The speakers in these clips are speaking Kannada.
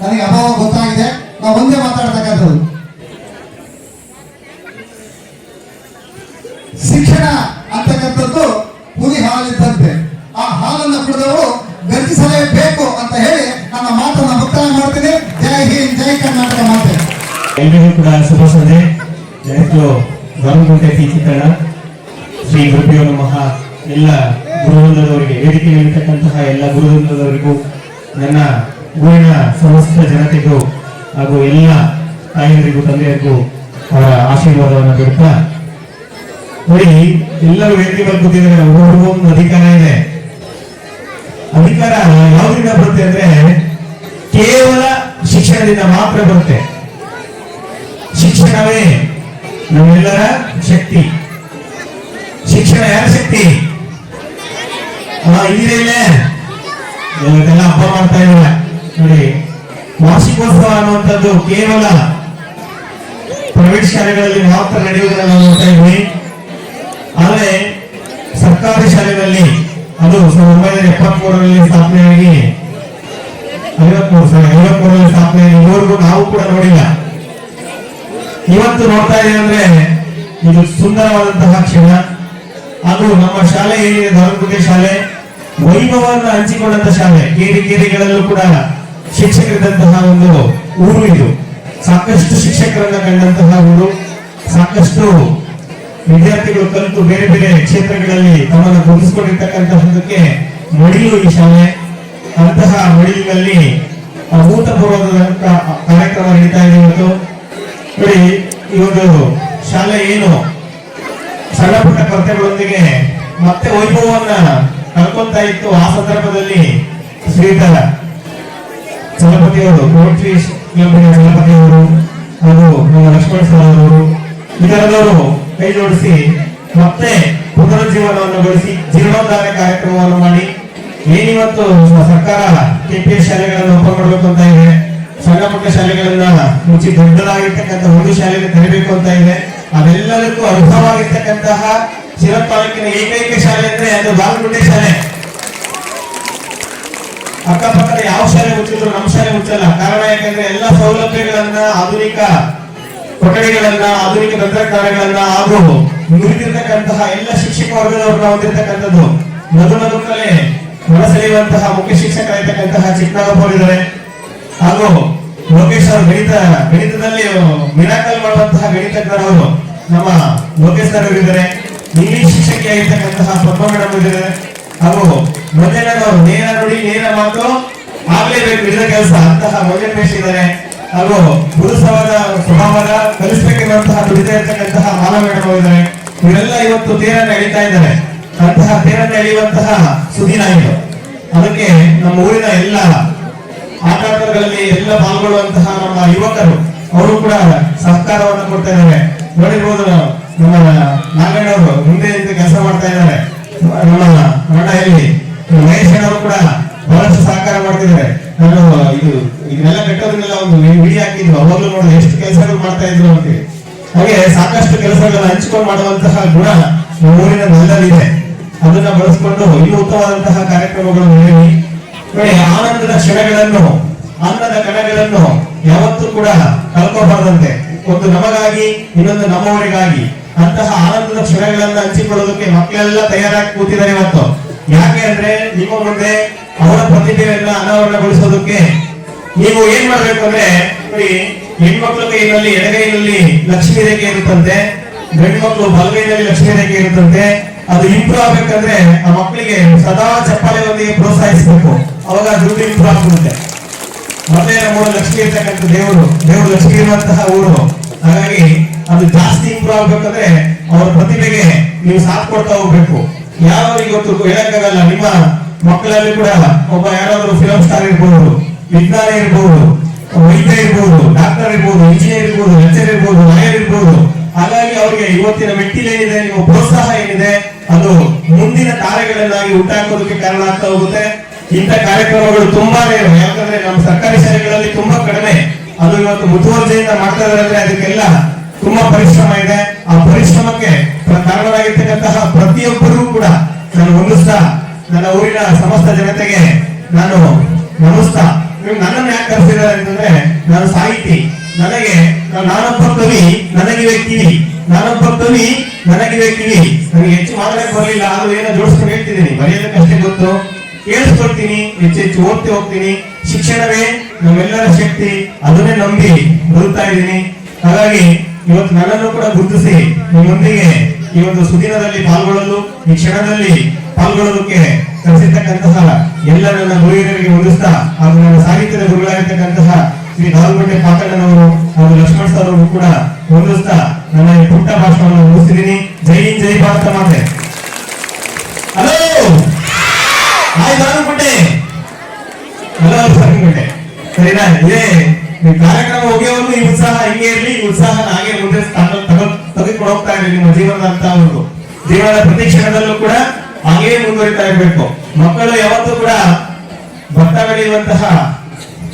ನನಗೆ ಅಭಾವ ಗೊತ್ತಾಗಿದೆ. ನಾವು ಒಂದೇ ಮಾತಾಡ್ತಕ್ಕಂಥದ್ದು ಶಿಕ್ಷಣ ಅಂತಕ್ಕಂಥದ್ದು ಹುಲಿ ಹಾಲಿದ್ದಂತೆ ಆ ಹಾಲನ್ನು ಕುಡಿದವರು ಗರ್ಜಿಸಲೇಬೇಕು ಅಂತ ಹೇಳಿ ನನ್ನ ಮಾತನ್ನ ಮುಕ್ತಾಯ ಮಾಡ್ತೀನಿ. ಜೈ ಹಿಂದ್, ಜೈ ಕರ್ನಾಟಕ ಮಾತೆ. ಎಲ್ಲರಿಗೂ ಕೂಡ ಶುಭ ಸಂಜೆ ಜಯಂತು ಧರ್ಮಗುಂಟೆ ಟಿ ಚಿತ್ರಣ ಶ್ರೀ ಗುರುಭ್ಯೋ ನಮಃ. ಎಲ್ಲ ಗುರುವೃಂದದವರಿಗೆ ಇರತಕ್ಕಂತಹ ಎಲ್ಲ ಗುರುವೃಂದದವರಿಗೂ ನನ್ನ ಊರಿನ ಸಮಸ್ತ ಜನತೆಗೂ ಹಾಗೂ ಎಲ್ಲ ತಾಯಿಯರಿಗೂ ತಂದೆಯರಿಗೂ ಅವರ ಆಶೀರ್ವಾದವನ್ನು ಬಿಡ್ತಾ ನೋಡಿ, ಎಲ್ಲರೂ ವೇದಿಕೆ ಮೇಲೆ ಕೂತಿದ್ದಾರೆ ಒಂದು ಅಧಿಕಾರ ಇದೆ. ಅಧಿಕಾರ ಯಾವ್ದ್ರಿಂದ ಬರುತ್ತೆ ಅಂದ್ರೆ, ಕೇವಲ ಶಿಕ್ಷಣದಿಂದ ಮಾತ್ರ ಬರುತ್ತೆ. ಶಿಕ್ಷಣವೇ ನಮ್ಮೆಲ್ಲರ ಶಕ್ತಿ. ಶಿಕ್ಷಣ ಯಾರ ಶಕ್ತಿ? ಇಲ್ಲೇ? ಹಬ್ಬ ಮಾಡ್ತಾ ಇಲ್ಲ ನೋಡಿ, ವಾರ್ಷಿಕೋತ್ಸವ ಅನ್ನುವಂಥದ್ದು ಕೇವಲ ಪ್ರೈವೇಟ್ ಶಾಲೆಗಳಲ್ಲಿ ಮಾತ್ರ ನಡೆಯುವುದನ್ನು ನಾವು ನೋಡ್ತಾ ಇದ್ವಿ ಆದರೆ ಸರ್ಕಾರಿ ಶಾಲೆಗಳಲ್ಲಿ ಅದು ಸಾವಿರದ ಒಂಬೈನೂರ ಎಪ್ಪತ್ಮೂರರಲ್ಲಿ ಸ್ಥಾಪನೆಯಾಗಿ ಐವತ್ಮೂರು ಸಾವಿರ, ಐವತ್ಮೂರರಲ್ಲಿ ಸ್ಥಾಪನೆಯಾಗಿ ಇವರಿಗೂ ನಾವು ಕೂಡ ನೋಡಿಲ್ಲ. ಇವತ್ತು ನೋಡ್ತಾ ಇದೆ ಅಂದ್ರೆ ಇದು ಸುಂದರವಾದಂತಹ ಕ್ಷಣ. ಅದು ನಮ್ಮ ಶಾಲೆ ಏನಿದೆ ಧಾರ್ಮಿಕ ಶಾಲೆ, ವೈಭವವನ್ನು ಹಂಚಿಕೊಂಡಂತ ಶಾಲೆ. ಕೇರಿ ಕೇರಿಗಳಲ್ಲೂ ಕೂಡ ಶಿಕ್ಷಕರಿದ್ದಂತಹ ಒಂದು ಊರು ಇದು. ಸಾಕಷ್ಟು ಶಿಕ್ಷಕರನ್ನ ಕಂಡಂತಹ ಊರು. ಸಾಕಷ್ಟು ವಿದ್ಯಾರ್ಥಿಗಳು ಕಲಿತು ಬೇರೆ ಬೇರೆ ಕ್ಷೇತ್ರಗಳಲ್ಲಿ ತಮ್ಮನ್ನು ಗುರುತಿಸಿಕೊಂಡಿರ್ತಕ್ಕಂತಹದಕ್ಕೆ ಮಡಿಲು ಈ ಶಾಲೆ. ಅಂತಹ ಮಡಿಲಿನಲ್ಲಿ ಅಭೂತಪೂರ್ವದ ಕಾರ್ಯಕ್ರಮ ನಡೀತಾ ಇದೆ ಇವತ್ತು. ನೋಡಿ ಒಂದು ಶಾಲೆ ಏನು? ಸಣ್ಣ ಪುಟ್ಟ ಕೊರತೆಗಳೊಂದಿಗೆ ಮತ್ತೆ ವೈಭವವನ್ನ ಕಳ್ಕೊಂತ ಇತ್ತು ಆ ಸಂದರ್ಭದಲ್ಲಿ ಶ್ರೀಧರ. ಚಲಪತಿಯವರು ಪೋಟ್ರಿ ಕಂಪನಿಯ ಚಲಪತಿಯವರು ಹಾಗೂ ಲಕ್ಷ್ಮಣ ಅವರು ಇದರೆಲ್ಲರೂ ಕೈ ಜೋಡಿಸಿ ಮತ್ತೆ ಪುನರುಜ್ಜೀವನವನ್ನು ಗಳಿಸಿ ಜೀರ್ಣೋದ್ಧಾರ ಕಾರ್ಯಕ್ರಮವನ್ನು ಮಾಡಿ. ಏನಿವತ್ತು ಸರ್ಕಾರ ಕೆಪಿ ಶಾಲೆಗಳನ್ನು ಓಪನ್ ಮಾಡಬೇಕು ಅಂತ ಇದೆ, ಸಣ್ಣ ಪುಟ್ಟ ಶಾಲೆಗಳನ್ನ ಮುಚ್ಚಿ ದೊಡ್ಡದಾಗಿರ್ತಕ್ಕಂಥ ಒಂದು ಶಾಲೆಗೆ ತೆರಬೇಕು ಅಂತ ಇದೆ. ಅದೆಲ್ಲದಕ್ಕೂ ಅರ್ಹವಾಗಿರ್ತಕ್ಕಂತಹ ಶಿರಾ ತಾಲೂಕಿನ ಏಕೈಕ ಶಾಲೆ ಅಂದ್ರೆ ಅದು ಬಾಗಲಕೋಟೆ ಶಾಲೆ. ಅಕ್ಕಪಕ್ಕದ ಯಾವ ಶಾಲೆ ಮುಚ್ಚಿದ್ರು ನಮ್ಮ ಎಲ್ಲ ಸೌಲಭ್ಯಗಳನ್ನ, ಆಧುನಿಕ ಕೊಠಡಿಗಳನ್ನ, ಆಧುನಿಕ ತಂತ್ರಜ್ಞಾನಗಳನ್ನ ಹಾಗೂ ನುರಿತಿರ್ತಕ್ಕಂತಹ ಎಲ್ಲ ಶಿಕ್ಷಕ ವರ್ಗದವ್ರನ್ನ ಹೊಂದಿರತಕ್ಕಂಥದ್ದು. ಮಧು ನಗುತ್ತಲೇ ಹೊರಸೆಳೆಯುವಂತಹ ಮುಖ್ಯ ಶಿಕ್ಷಕರಾಗಿರ್ತಕ್ಕಂತಹ ಚಿಕ್ಕನಾಗಪ್ಪ ಹಾಗೂ ಲೋಕೇಶ್ ಅವರು ಗಣಿತ, ಗಣಿತದಲ್ಲಿ ಮಿರಾಕಲ್ ಮಾಡುವಂತಹ ಗಣಿತಜ್ಞರವರು ನಮ್ಮ ಲೋಕೇಶ್ ಸರ್ ಇದ್ದಾರೆ ಇಂಗ್ಲಿಷ್ ಶಿಕ್ಷಕಿಯಾಗಿರ್ತಕ್ಕಂತಹ ಪದ್ಮ ಮೇಡಮ್ ಇದ್ದಾರೆ. ಹಾಗೂ ಮಧ್ಯಾಹ್ನ ನೇರ ನುಡಿ, ನೇರ ಮಾತು ಆಗ್ಲೇಬೇಕು ಇದ್ರ ಕೆಲಸ. ಅಂತಹ ಮಂಜನ್ ಇದ್ದಾರೆ ಹಾಗೂ ಪುರುಷವಾದ ಸ್ವಭಾವದ ಕಲಿಸಬೇಕಿರುವಂತಹ ಬಿಡದೆ ಇರ್ತಕ್ಕಂತಹ ಮಾನವ ಇದ್ದಾರೆ ಇವರೆಲ್ಲ ಇವತ್ತು ತೇರನ್ನು ಎಳಿತಾ ಇದ್ದಾರೆ. ಅಂತಹ ತೇರನ್ನು ಎಳೆಯುವಂತಹ ಸುದಿನ ಇದು ಅದಕ್ಕೆ ನಮ್ಮ ಊರಿನ ಎಲ್ಲ ಆಟಗಳಲ್ಲಿ ಎಲ್ಲ ಪಾಲ್ಗೊಳ್ಳುವಂತಹ ನಮ್ಮ ಯುವಕರು, ಅವರು ಕೂಡ ಸಹಕಾರವನ್ನು ಕೊಡ್ತಾ ಇದ್ದಾರೆ. ನೋಡಿರ್ಬೋದು ನಮ್ಮ ನಾಗಣ್ಣವರು ಮುಂದೆ ಕೆಲಸ ಮಾಡ್ತಾ ಇದ್ದಾರೆ. ನಮ್ಮ ಮಂಡಳಿಯಲ್ಲಿ ಮಹೇಶ್ ಅವರು ಕೂಡ ನಾನು ಇದು, ಇದನ್ನೆಲ್ಲ ಕಟ್ಟೋದನ್ನೆಲ್ಲ ಒಂದು ವಿಡಿಯೋ ಹಾಕಿದ್ವಿ ಅವಾಗಲೂ ನೋಡಿ, ಎಷ್ಟು ಕೆಲಸಗಳು ಮಾಡ್ತಾ ಇದ್ರು ಅಂತೇಳಿ ಹಾಗೆ ಸಾಕಷ್ಟು ಕೆಲಸಗಳನ್ನ ಹಂಚಿಕೊಂಡು ಮಾಡುವಂತಹ ಗುಣ ಊರಿನ ನಲ್ಲಲ್ಲಿದೆ ಅದನ್ನ ಬಳಸಿಕೊಂಡು ಇನ್ನೂ ಉತ್ತಮವಾದಂತಹ ಕಾರ್ಯಕ್ರಮಗಳು ಹೇಳಿ. ಆನಂದದ ಕ್ಷಣಗಳನ್ನು ಅನ್ನದ ಕಣಗಳನ್ನು ಯಾವತ್ತೂ ಕೂಡ ಕಳ್ಕೋಬಾರದಂತೆ. ಒಂದು ನಮಗಾಗಿ, ಇನ್ನೊಂದು ನಮ್ಮವರಿಗಾಗಿ. ಅಂತಹ ಆನಂದದ ಕ್ಷಣಗಳನ್ನ ಹಂಚಿಕೊಳ್ಳೋದಕ್ಕೆ ಮಕ್ಕಳೆಲ್ಲ ತಯಾರಾಗಿ ಕೂತಿದ್ದಾರೆ ಇವತ್ತು. ಯಾಕೆ ಅಂದ್ರೆ, ನಿಮ್ಮ ಮುಂದೆ ಅವರ ಪ್ರತಿಭೆಯನ್ನ ಅನಾವರಣಗೊಳಿಸೋದಕ್ಕೆ ನೀವು ಏನ್ ಮಾಡ್ಬೇಕು ಅಂದ್ರೆ ಹೆಣ್ಮಕ್ಳ ಕೈಯಲ್ಲಿ ಎಡಗೈನಲ್ಲಿ ಲಕ್ಷ್ಮೀ ರೇಖೆ ಇರುತ್ತಂತೆ ಗಂಡು ಮಕ್ಕಳು ಬಲಗೈನಲ್ಲಿ ಲಕ್ಷ್ಮೀ ರೇಖೆ ಇರುತ್ತಂತೆ, ಅದು ಇಂಪ್ರೂವ್ ಆಗ್ಬೇಕಂದ್ರೆ ಆ ಮಕ್ಕಳಿಗೆ ಸದಾ ಚಪ್ಪಾಳೆಯೊಂದಿಗೆ ಪ್ರೋತ್ಸಾಹಿಸಬೇಕು. ಅವಾಗ ದುಡ್ಡು ಇಂಪ್ರೂವ್ ಆಗ್ಬಿಡುತ್ತೆ. ಮತ್ತೆ ಮೂರು ಲಕ್ಷ್ಮಿ ಇರ್ತಕ್ಕಂಥ ದೇವರು ದೇವರು ಲಕ್ಷ್ಮಿ ಇರುವಂತಹ ಊರು. ಹಾಗಾಗಿ ಅದು ಜಾಸ್ತಿ ಇಂಪ್ರೂವ್ ಆಗ್ಬೇಕಂದ್ರೆ ಅವರ ಪ್ರತಿಭೆಗೆ ನೀವು ಸಾಥ್ ಕೊಡ್ತಾ ಹೋಗ್ಬೇಕು. ಯಾರು ಇವತ್ತು ಹೇಳಕ್ಕಾಗಲ್ಲ, ನಿಮ್ಮ ಮಕ್ಕಳಲ್ಲಿ ಕೂಡ ಒಬ್ಬ ಯಾರಾದ್ರೂ ಫಿಲಂ ಸ್ಟಾರ್ ಇರ್ಬೋದು, ವಿಜ್ಞಾನ ಇರ್ಬೋದು, ವೈದ್ಯ ಇರ್ಬೋದು ಡಾಕ್ಟರ್ ಇರ್ಬೋದು ಇಂಜಿನಿಯರ್ ಇರ್ಬೋದು ಲೆಕ್ಚರ್ ಇರ್ಬೋದು ಲಾಯರ್ ಇರ್ಬೋದು, ಹಾಗಾಗಿ ಅವರಿಗೆ ಇವತ್ತಿನ ಮೆಟ್ಟಿಲೇನಿದೆ, ನಿಮ್ಮ ಪ್ರೋತ್ಸಾಹ ಏನಿದೆ, ಅದು ಮುಂದಿನ ಕಾರ್ಯಗಳನ್ನಾಗಿ ಉಂಟಾಕೋದಕ್ಕೆ ಕಾರಣ ಆಗ್ತಾ ಹೋಗುತ್ತೆ. ಇಂಥ ಕಾರ್ಯಕ್ರಮಗಳು ತುಂಬಾನೇ ಇವೆ, ಯಾಕಂದ್ರೆ ನಮ್ಮ ಸರ್ಕಾರಿ ಶಾಲೆಗಳಲ್ಲಿ ತುಂಬಾ ಕಡಿಮೆ. ಅದು ಇವತ್ತು ಮುತುವರ್ಜೆಯಿಂದ ಮಾಡ್ತಾ ಅಂದ್ರೆ ಅದಕ್ಕೆಲ್ಲ ತುಂಬಾ ಪರಿಶ್ರಮ ಇದೆ. ಆ ಪರಿಶ್ರಮಕ್ಕೆ ಕಾರಣರಾಗಿರ್ತಕ್ಕಂತಹ ಪ್ರತಿಯೊಬ್ಬರಿಗೂ ಕೂಡ ನಾನು ಹೊಂದಿಸ್ತಾ ನನ್ನ ಊರಿನ ಸಮಸ್ತ ಜನತೆಗೆ ನಾನು ನಮಸ್ತಾ. ನೀವು ನನ್ನನ್ನು ಯಾಕೆ ಕರೆಸಿದ್ದಾರೆ ಅಂತಂದ್ರೆ, ನಾನು ಸಾಹಿತಿ. ನನಗೆ ನಾನೊಬ್ಬ ಕವಿ, ನನಗಿವೆ ಕಿವಿ. ನಾನೊಬ್ಬ ಕವಿ, ನನಗಿವೆ ಕಿವಿ. ನನಗೆ ಹೆಚ್ಚು ಮಾತಾಡಕ್ಕೆ ಬರಲಿಲ್ಲ, ಆದ್ರೂ ಏನೋ ಜೋಡಿಸ್ಕೊಂಡು ಹೇಳ್ತಿದ್ದೀನಿ. ಬರೆಯೋದಕ್ಕಷ್ಟೇ ಗೊತ್ತು. ಕೇಳಿಸ್ಕೊಡ್ತೀನಿ, ಹೆಚ್ಚು ಹೆಚ್ಚು ಓದ್ತಿ ಹೋಗ್ತೀನಿ. ಶಿಕ್ಷಣವೇ ನಮ್ಮೆಲ್ಲರ ಶಕ್ತಿ, ಅದನ್ನೇ ನಂಬಿ ಬರುತ್ತಾ ಇದ್ದೀನಿ. ಹಾಗಾಗಿ ಇವತ್ತು ನನ್ನನ್ನು ಕೂಡ ಗುರುತಿಸಿ, ನಿಮ್ಮೊಂದಿಗೆ ಈ ಒಂದು ಸುದಿನದಲ್ಲಿ ಪಾಲ್ಗೊಳ್ಳಲು, ಈ ಕ್ಷಣದಲ್ಲಿ ಪಾಲ್ಗೊಳ್ಳೋದಕ್ಕೆ ಕರೆಸಿರ್ತಕ್ಕಂತಹ ಎಲ್ಲ ನನ್ನ ಗುರುಹಿರಿಯರಿಗೆ ಹೊಂದಿಸ್ತಾ ಹಾಗೂ ನನ್ನ ಸಾಹಿತ್ಯದ ಗುರುಗಳಾಗಿರ್ತಕ್ಕಂತಹ ಶ್ರೀ ದಾಲ್ಗುಂಟೆ ಪಾತಣ್ಣನವರು ಹಾಗೂ ಲಕ್ಷ್ಮಣ್ ಸರ್ ಅವರು ಕೂಡ ಹೊಂದಿಸ್ತಾ ನನ್ನ ಈ ಪುಟ್ಟ ಭಾಷಣವನ್ನು ಮುಗಿಸಿದ್ದೀನಿ ಜೈ ಜೈ ಭಾರತ ಮಾತೆ. ಹಲೋ! ಹಾಯ್ ದಾಲ್ಗುಂಟೆ ಸರಿನಾ? ಇದೇ ಕಾರ್ಯಕ್ರಮ ಹೋಗಿಯವರೆಗೂ ಈ ಉತ್ಸಾಹ ಹಿಂಗೆ ಇರಲಿ ಉತ್ಸಾಹ ಹಾಗೆ ಮುಂದೆ ತಗೊಂಡ್- ತೆಗೆದುಕೊಂಡು ಹೋಗ್ತಾ ಇದೆ ನಿಮ್ಮ ಜೀವನದ ಅಂತ ಒಂದು ಜೀವನದ ಪ್ರತಿ ಕ್ಷಣದಲ್ಲೂ ಕೂಡ ಹಾಗೇ ಮುಂದುವರಿತಾ ಇರಬೇಕು. ಮಕ್ಕಳು ಯಾವತ್ತೂ ಕೂಡ ಭತ್ತ ಬೆಳೆಯುವಂತಹ,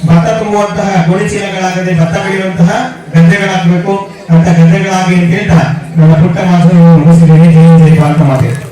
ಭತ್ತ ತುಂಬುವಂತಹ ಗೋಣಿ ಚೀಲಗಳಾಗದೆ ಭತ್ತ ಬೆಳೆಯುವಂತಹ ಗದ್ದೆಗಳಾಗಬೇಕು. ಅಂತ ಗದ್ದೆಗಳಾಗಿ ಅಂತ ಹೇಳ್ತಾ ನನ್ನ ಪುಟ್ಟ ಮಾತು ಮುಗಿಸಿದ್ದೇನೆ. ಜಯ ಜಯ ಭಾರತ ಮಾತೆ.